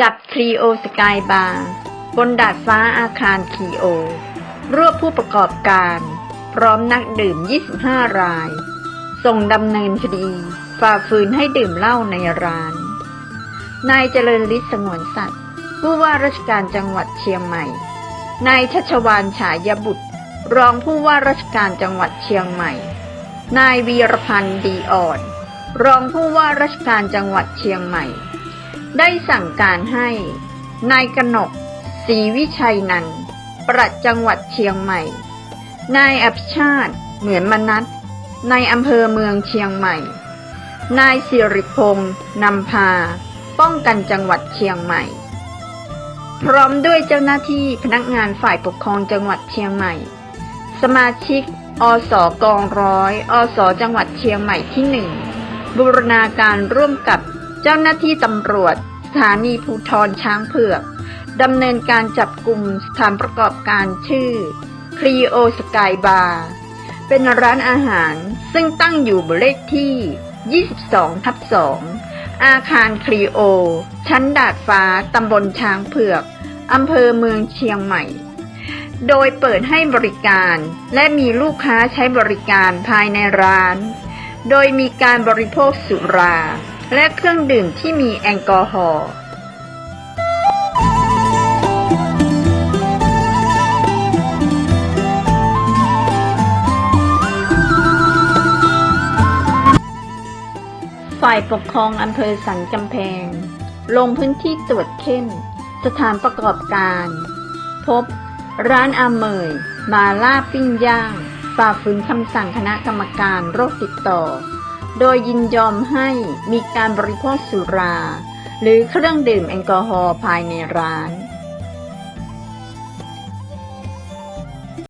จับทรีโอสกายบาร์บนดาดฟ้าอาคารคีโอ รวบผู้ประกอบการ พร้อมนักดื่ม 25 ราย ส่งดำเนินคดี ฝ่าฝืนให้ดื่มเหล้าในร้าน นายเจริญฤทธิ์สงวนสัตว์ผู้ว่าราชการจังหวัดเชียงใหม่ นายชัชวานฉายบุตร รองผู้ว่าราชการจังหวัดเชียงใหม่ นายวีรพันธ์ดีอ่อน รองผู้ว่าราชการจังหวัดเชียงใหม่ ได้สั่งการให้ นายกนกศรีวิชัยนันท์ปลัดจังหวัดเชียงใหม่ นายอภิชาติเหมือนมนัสในอำเภอเมืองเชียงใหม่ นายสิริพงษ์นำพา ป้องกันจังหวัดเชียงใหม่ พร้อมด้วยเจ้าหน้าที่พนักงานฝ่ายปกครองจังหวัดเชียงใหม่ สมาชิก อสกองร้อย อสจังหวัดเชียงใหม่ที่หนึ่งบูรณาการร่วมกับ เจ้าหน้าที่ตำรวจสถานีภูทรช้างเผือกดำเนินการจับกลุ่มสถานประกอบการชื่อครีโอสกายบาร์เป็นร้านอาหารซึ่งตั้งอยู่บนเลขที่ 22 ทับ 2 อาคารครีโอ ชั้นดาดฟ้า ตำบลช้างเผือกอำเภอเมืองเชียงใหม่ โดยเปิดให้บริการและมีลูกค้าใช้บริการภายในร้าน โดยมีการบริโภคสุรา และเครื่องดื่มที่มีแอลกอฮอล์ฝ่ายปกครองอำเภอสันกำแพง ลงพื้นที่ตรวจเข้ม สถานประกอบการ พบ ร้านอาเมย มาล่าปิ้งย่างฝ่าฝืนคำสั่งคณะกรรมการโรคติดต่อ โดยยินยอมให้มีการบริโภคสุรา หรือเครื่องดื่มแอลกอฮอล์ภายในร้าน